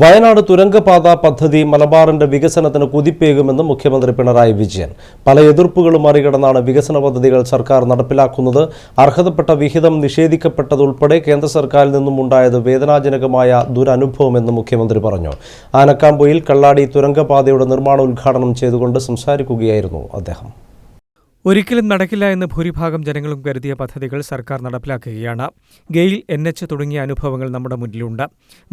വയനാട് തുരങ്കപാത പദ്ധതി മലബാറിന്റെ വികസനത്തിന് കുതിപ്പേകുമെന്ന് മുഖ്യമന്ത്രി പിണറായി വിജയൻ. പല എതിർപ്പുകളും മറികടന്നാണ് വികസന പദ്ധതികൾ സർക്കാർ നടപ്പിലാക്കുന്നത്. അർഹതപ്പെട്ട വിഹിതം നിഷേധിക്കപ്പെട്ടതുൾപ്പെടെ കേന്ദ്ര സർക്കാരിൽ നിന്നും ഉണ്ടായത് വേദനാജനകമായ ദുരനുഭവമെന്ന് മുഖ്യമന്ത്രി പറഞ്ഞു. ആനക്കാമ്പൊയിൽ കള്ളാടി തുരങ്കപാതയുടെ നിർമ്മാണ ഉദ്ഘാടനം ചെയ്തുകൊണ്ട് സംസാരിക്കുകയായിരുന്നു അദ്ദേഹം. ഒരിക്കലും നടക്കില്ല എന്ന് ഭൂരിഭാഗം ജനങ്ങളും കരുതിയ പദ്ധതികൾ സർക്കാർ നടപ്പിലാക്കുകയാണ്. ഗെയിൽ എൻ എച്ച് തുടങ്ങിയ അനുഭവങ്ങൾ നമ്മുടെ മുന്നിലുണ്ട്.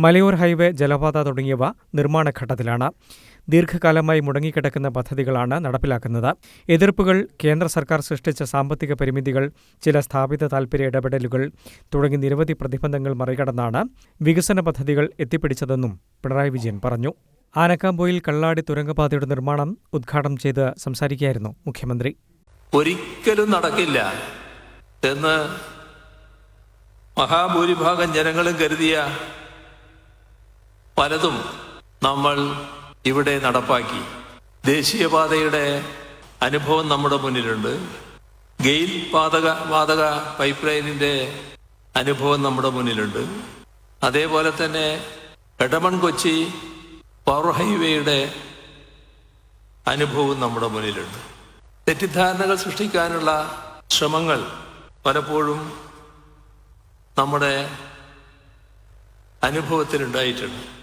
മലയോർ ഹൈവേ ജലപാത തുടങ്ങിയവ നിർമ്മാണഘട്ടത്തിലാണ്. ദീർഘകാലമായി മുടങ്ങിക്കിടക്കുന്ന പദ്ധതികളാണ് നടപ്പിലാക്കുന്നത്. എതിർപ്പുകൾ കേന്ദ്ര സർക്കാർ സൃഷ്ടിച്ച സാമ്പത്തിക പരിമിതികൾ ചില സ്ഥാപിത താൽപര്യ ഇടപെടലുകൾ തുടങ്ങി നിരവധി പ്രതിബന്ധങ്ങൾ മറികടന്നാണ് വികസന പദ്ധതികൾ എത്തിപ്പിടിച്ചതെന്നും പിണറായി വിജയൻ പറഞ്ഞു. ആനക്കാമ്പോയിൽ കള്ളാടി തുരങ്കപാതയുടെ നിർമ്മാണം ഉദ്ഘാടനം ചെയ്ത് സംസാരിക്കുകയായിരുന്നു മുഖ്യമന്ത്രി. ഒരിക്കലും നടക്കില്ല എന്ന് മഹാഭൂരിഭാഗം ജനങ്ങളും കരുതിയ പലതും നമ്മൾ ഇവിടെ നടപ്പാക്കി. ദേശീയപാതയുടെ അനുഭവം നമ്മുടെ മുന്നിലുണ്ട്. ഗെയിൽ പാതക വാതക പൈപ്പ് ലൈനിന്റെ അനുഭവം നമ്മുടെ മുന്നിലുണ്ട്. അതേപോലെ തന്നെ എടമൺ കൊച്ചി പവർ ഹൈവേയുടെ അനുഭവം നമ്മുടെ മുന്നിലുണ്ട്. തെറ്റിദ്ധാരണകൾ സൃഷ്ടിക്കാനുള്ള ശ്രമങ്ങൾ പലപ്പോഴും നമ്മുടെ അനുഭവത്തിലുണ്ടായിട്ടുണ്ട്.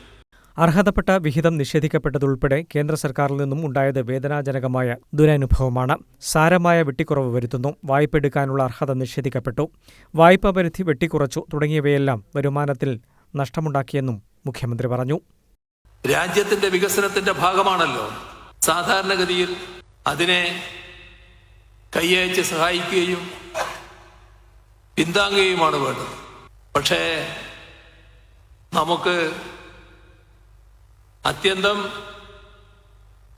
അർഹതപ്പെട്ട വിഹിതം നിഷേധിക്കപ്പെട്ടതുൾപ്പെടെ കേന്ദ്ര സർക്കാരിൽ നിന്നും ഉണ്ടായത് വേദനാജനകമായ ദുരനുഭവമാണ്. സാരമായ വെട്ടിക്കുറവ് വരുത്തുന്നു. വായ്പ എടുക്കാനുള്ള അർഹത നിഷേധിക്കപ്പെട്ടു. വായ്പാ പരിധി വെട്ടിക്കുറച്ചു. തുടങ്ങിയവയെല്ലാം വരുമാനത്തിൽ നഷ്ടമുണ്ടാക്കിയെന്നും മുഖ്യമന്ത്രി പറഞ്ഞു. രാജ്യത്തിന്റെ വികസനത്തിന്റെ ഭാഗമാണല്ലോ. സാധാരണഗതിയിൽ അതിനെ കൈയയച്ച് സഹായിക്കുകയും പിന്താങ്ങുകയുമാണ് വേണ്ടത്. പക്ഷേ നമുക്ക് അത്യന്തം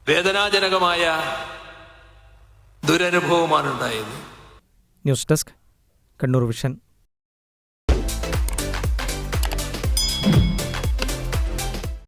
വേദനാജനകമായ ദുരനുഭവമാണ് ഉണ്ടായത്. News desk Kannur vision.